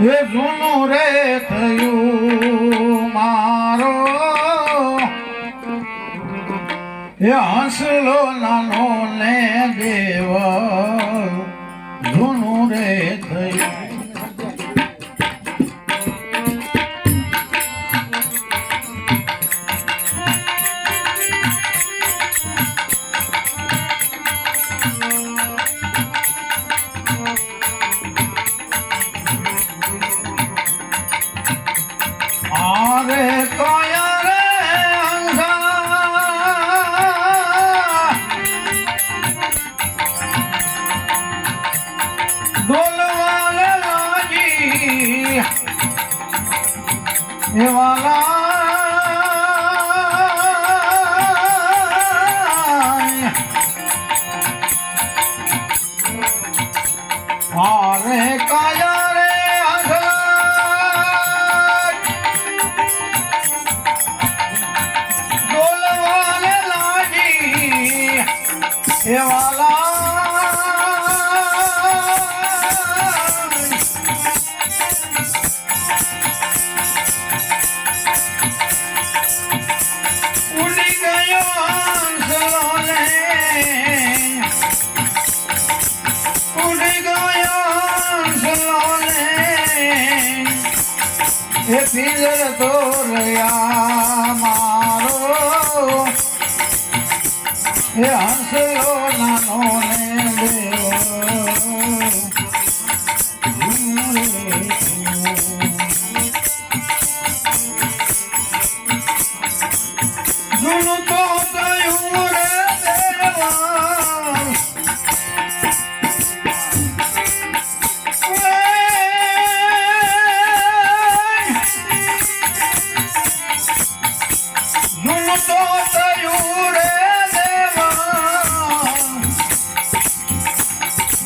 એ જૂનું રે થયું મારો. એ હસલો નાનો ને દે 你忘了。એ પીળર તોરયા મારો એ હંસલો નાનો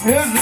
Yeah.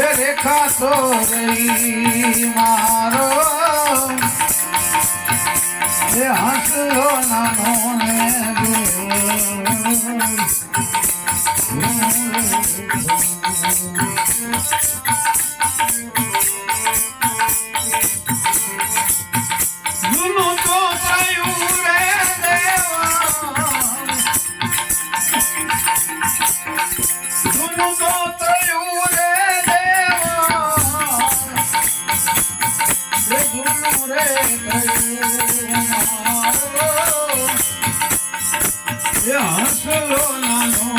રેખા ખાસો રહી મારો હસલો નાનો ને હસલો નાનો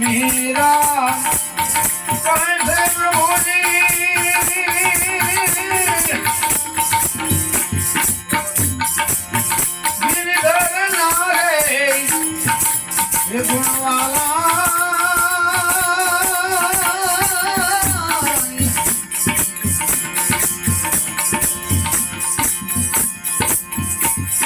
મીરા